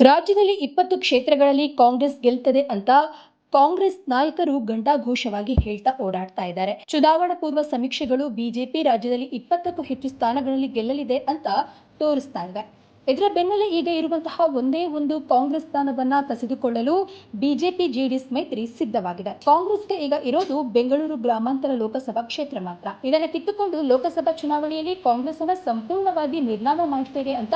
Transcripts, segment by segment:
ರಾಜ್ಯದಲ್ಲಿ ಇಪ್ಪತ್ತು ಕ್ಷೇತ್ರಗಳಲ್ಲಿ ಕಾಂಗ್ರೆಸ್ ಗೆಲ್ತದೆ ಅಂತ ಕಾಂಗ್ರೆಸ್ ನಾಯಕರು ಗಂಟಾಘೋಷವಾಗಿ ಹೇಳ್ತಾ ಓಡಾಡ್ತಾ ಇದ್ದಾರೆ. ಚುನಾವಣಾ ಪೂರ್ವ ಸಮೀಕ್ಷೆಗಳು ಬಿಜೆಪಿ ರಾಜ್ಯದಲ್ಲಿ ಇಪ್ಪತ್ತಕ್ಕೂ ಹೆಚ್ಚು ಸ್ಥಾನಗಳಲ್ಲಿ ಗೆಲ್ಲಲಿದೆ ಅಂತ ತೋರಿಸ್ತಾ ಇದೆ ಇದರ ಬೆನ್ನಲ್ಲೇ ಈಗ ಇರುವಂತಹ ಒಂದೇ ಒಂದು ಕಾಂಗ್ರೆಸ್ ಸ್ಥಾನವನ್ನ ಕಸಿದುಕೊಳ್ಳಲು ಬಿಜೆಪಿ, ಜೆಡಿಎಸ್ ಮೈತ್ರಿ ಸಿದ್ಧವಾಗಿದೆ. ಕಾಂಗ್ರೆಸ್ಗೆ ಈಗ ಇರೋದು ಬೆಂಗಳೂರು ಗ್ರಾಮಾಂತರ ಲೋಕಸಭಾ ಕ್ಷೇತ್ರ ಮಾತ್ರ. ಇದನ್ನು ಕಿತ್ತುಕೊಂಡು ಲೋಕಸಭಾ ಚುನಾವಣೆಯಲ್ಲಿ ಕಾಂಗ್ರೆಸ್ ಅನ್ನ ಸಂಪೂರ್ಣವಾಗಿ ನಿರ್ನಾಮ ಮಾಡ್ತೇವೆ ಅಂತ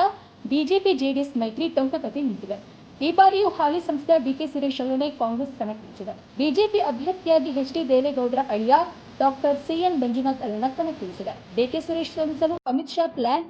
ಬಿಜೆಪಿ, ಜೆಡಿಎಸ್ ಮೈತ್ರಿ ಟೊಂಕಕತೆ ನಿಂತಿದೆ ಈ ಬಾರಿಯೂ ಹಾಲಿ ಸಂಸದ ಡಿಕೆ ಸುರೇಶ್ ಅವರನ್ನೇ ಕಾಂಗ್ರೆಸ್ ಕಣಕ್ಕಿಳಿಸಿದೆ. ಬಿಜೆಪಿ ಅಭ್ಯರ್ಥಿಯಾಗಿ ಎಚ್ ಡಿ ದೇವೇಗೌಡರ ಅಳಿಯ ಡಾಕ್ಟರ್ ಸಿ ಎನ್ ಮಂಜುನಾಥ್ ಅವರನ್ನ ಕಣಕ್ಕಿಳಿಸಿದೆ ಡಿಕೆ ಸುರೇಶ್ ಸೋಲಿಸಲು ಅಮಿತ್ ಶಾ ಪ್ಲಾನ್?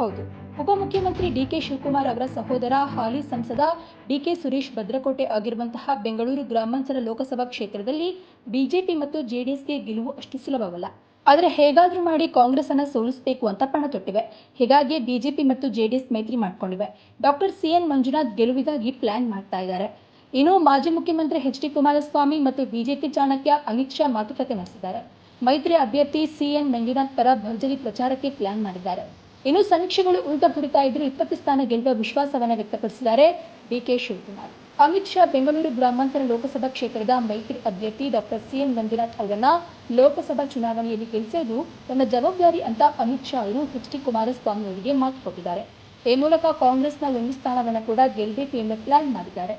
ಹೌದು. ಉಪಮುಖ್ಯಮಂತ್ರಿ ಡಿಕೆ ಶಿವಕುಮಾರ್ ಅವರ ಸಹೋದರ, ಹಾಲಿ ಸಂಸದ ಡಿಕೆ ಸುರೇಶ್ ಭದ್ರಕೋಟೆ ಆಗಿರುವಂತಹ ಬೆಂಗಳೂರು ಗ್ರಾಮಾಂತರ ಲೋಕಸಭಾ ಕ್ಷೇತ್ರದಲ್ಲಿ ಬಿಜೆಪಿ ಮತ್ತು ಜೆಡಿಎಸ್ಗೆ ಗೆಲುವು ಅಷ್ಟು ಸುಲಭವಲ್ಲ. ಆದರೆ ಹೇಗಾದರೂ ಮಾಡಿ ಕಾಂಗ್ರೆಸ್ ಅನ್ನು ಸೋಲಿಸಬೇಕು ಅಂತ ಪಣ ತೊಟ್ಟಿವೆ. ಹೀಗಾಗಿ ಬಿಜೆಪಿ ಮತ್ತು ಜೆಡಿಎಸ್ ಮೈತ್ರಿ ಮಾಡ್ಕೊಂಡಿವೆ. ಡಾಕ್ಟರ್ ಸಿ ಎನ್ ಮಂಜುನಾಥ್ ಗೆಲುವಿಗಾಗಿ ಪ್ಲಾನ್ ಮಾಡ್ತಾ ಇದ್ದಾರೆ. ಇನ್ನು ಮಾಜಿ ಮುಖ್ಯಮಂತ್ರಿ ಎಚ್ ಡಿ ಕುಮಾರಸ್ವಾಮಿ ಮತ್ತು ಬಿಜೆಪಿ ಚಾಣಕ್ಯ ಅಮಿತ್ ಶಾ ಮಾತುಕತೆ ನಡೆಸಿದ್ದಾರೆ. ಮೈತ್ರಿ ಅಭ್ಯರ್ಥಿ ಸಿ ಎನ್ ಮಂಜುನಾಥ್ ಪರ ಭರ್ಜರಿ ಪ್ರಚಾರಕ್ಕೆ ಪ್ಲಾನ್ ಮಾಡಿದ್ದಾರೆ. ಇನ್ನು ಸಮೀಕ್ಷೆಗಳು ಉಲ್ಟಾ ಹೊಡಿತಾ ಇದ್ರು ಇಪ್ಪತ್ತು ಸ್ಥಾನ ಗೆಲ್ಲುವ ವಿಶ್ವಾಸವನ್ನು ವ್ಯಕ್ತಪಡಿಸಿದ್ದಾರೆ ಡಿಕೆ ಶಿವಕುಮಾರ್. ಅಮಿತ್ ಶಾ ಬೆಂಗಳೂರು ಗ್ರಾಮಾಂತರ ಲೋಕಸಭಾ ಕ್ಷೇತ್ರದ ಮೈತ್ರಿ ಅಭ್ಯರ್ಥಿ ಡಾಕ್ಟರ್ ಸಿ ಎನ್ ಮಂಜುನಾಥ್ ಅವರನ್ನ ಲೋಕಸಭಾ ಚುನಾವಣೆಯಲ್ಲಿ ಗೆಲ್ಲಿಸೋದು ತನ್ನ ಜವಾಬ್ದಾರಿ ಅಂತ ಅಮಿತ್ ಶಾ ಅವರು ಎಚ್ ಡಿ ಕುಮಾರಸ್ವಾಮಿ ಅವರಿಗೆ ಮಾತು ಕೊಟ್ಟಿದ್ದಾರೆ. ಈ ಮೂಲಕ ಕಾಂಗ್ರೆಸ್ನ ಒಂದು ಸ್ಥಾನವನ್ನು ಕೂಡ ಗೆಲ್ಲಬೇಕು ಎಂಬ ಪ್ಲಾನ್ ಮಾಡಿದ್ದಾರೆ.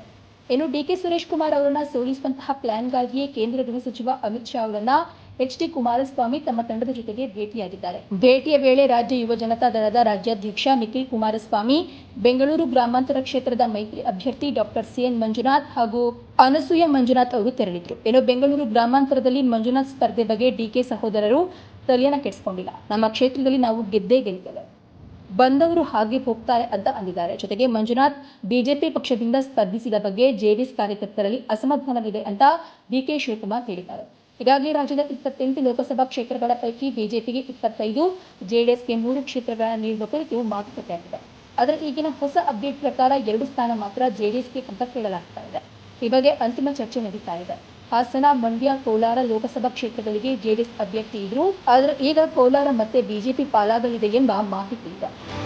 ಇನ್ನು ಡಿಕೆ ಸುರೇಶ್ ಕುಮಾರ್ ಅವರನ್ನ ಸೋಲಿಸುವಂತಹ ಪ್ಲಾನ್ಗಾಗಿಯೇ ಕೇಂದ್ರ ಗೃಹ ಸಚಿವ ಅಮಿತ್ ಶಾ ಅವರನ್ನ ಎಚ್ ಡಿ ಕುಮಾರಸ್ವಾಮಿ ತಮ್ಮ ತಂಡದ ಜೊತೆಗೆ ಭೇಟಿಯಾಗಿದ್ದಾರೆ. ಭೇಟಿಯ ವೇಳೆ ರಾಜ್ಯ ಯುವ ಜನತಾ ದಳದ ರಾಜ್ಯಾಧ್ಯಕ್ಷ ನಿಖಿಲ್ ಕುಮಾರಸ್ವಾಮಿ, ಬೆಂಗಳೂರು ಗ್ರಾಮಾಂತರ ಕ್ಷೇತ್ರದ ಮೈತ್ರಿ ಅಭ್ಯರ್ಥಿ ಡಾಕ್ಟರ್ ಸಿಎನ್ ಮಂಜುನಾಥ್ ಹಾಗೂ ಅನಸೂಯ ಮಂಜುನಾಥ್ ಅವರು ತೆರಳಿದ್ರು. ಇನ್ನು ಬೆಂಗಳೂರು ಗ್ರಾಮಾಂತರದಲ್ಲಿ ಮಂಜುನಾಥ್ ಸ್ಪರ್ಧೆ ಬಗ್ಗೆ ಡಿಕೆ ಸಹೋದರರು ತಲೆಯನ್ನ ಕೆಡಿಸಿಕೊಂಡಿಲ್ಲ. ನಮ್ಮ ಕ್ಷೇತ್ರದಲ್ಲಿ ನಾವು ಗೆದ್ದೇ ಗೆಲ್ಲಿದ್ದೇವೆ ಬಂದವರು ಹಾಗೆ ಹೋಗ್ತಾರೆ ಅಂತ ಅಂದಿದ್ದಾರೆ. ಜೊತೆಗೆ ಮಂಜುನಾಥ್ ಬಿಜೆಪಿ ಪಕ್ಷದಿಂದ ಸ್ಪರ್ಧಿಸಿದ ಬಗ್ಗೆ ಜೆಡಿಎಸ್ ಕಾರ್ಯಕರ್ತರಲ್ಲಿ ಅಸಮಾಧಾನವಿದೆ ಅಂತ ಡಿಕೆ ಶಿವಕುಮಾರ್ ಹೇಳಿದ್ದಾರೆ. ಹೀಗಾಗಿ ರಾಜ್ಯದ ಇಪ್ಪತ್ತೆಂಟು ಲೋಕಸಭಾ ಕ್ಷೇತ್ರಗಳ ಪೈಕಿ ಬಿಜೆಪಿಗೆ ಇಪ್ಪತ್ತೈದು, ಜೆಡಿಎಸ್ಗೆ ಮೂರು ಕ್ಷೇತ್ರಗಳ ನೀಡುವ ಕುರಿತು ಮಾತುಕತೆಯಾಗಿದೆ ಆದರೆ ಈಗಿನ ಹೊಸ ಅಪ್ಡೇಟ್ ಪ್ರಕಾರ ಎರಡು ಸ್ಥಾನ ಮಾತ್ರ ಜೆಡಿಎಸ್ಗೆ ಅಂತ ಕೇಳಲಾಗ್ತಾ ಇದೆ. ಈ ಬಗ್ಗೆ ಅಂತಿಮ ಚರ್ಚೆ ನಡೀತಾ ಇದೆ. ಹಾಸನ, ಮಂಡ್ಯ, ಕೋಲಾರ ಲೋಕಸಭಾ ಕ್ಷೇತ್ರಗಳಿಗೆ ಜೆಡಿಎಸ್ ಅಭ್ಯರ್ಥಿ ಇದ್ರು, ಆದರೆ ಈಗ ಕೋಲಾರ ಮತ್ತೆ ಬಿಜೆಪಿ ಪಾಲಾಗಲಿದೆ ಎಂಬ ಮಾಹಿತಿ ಇದೆ.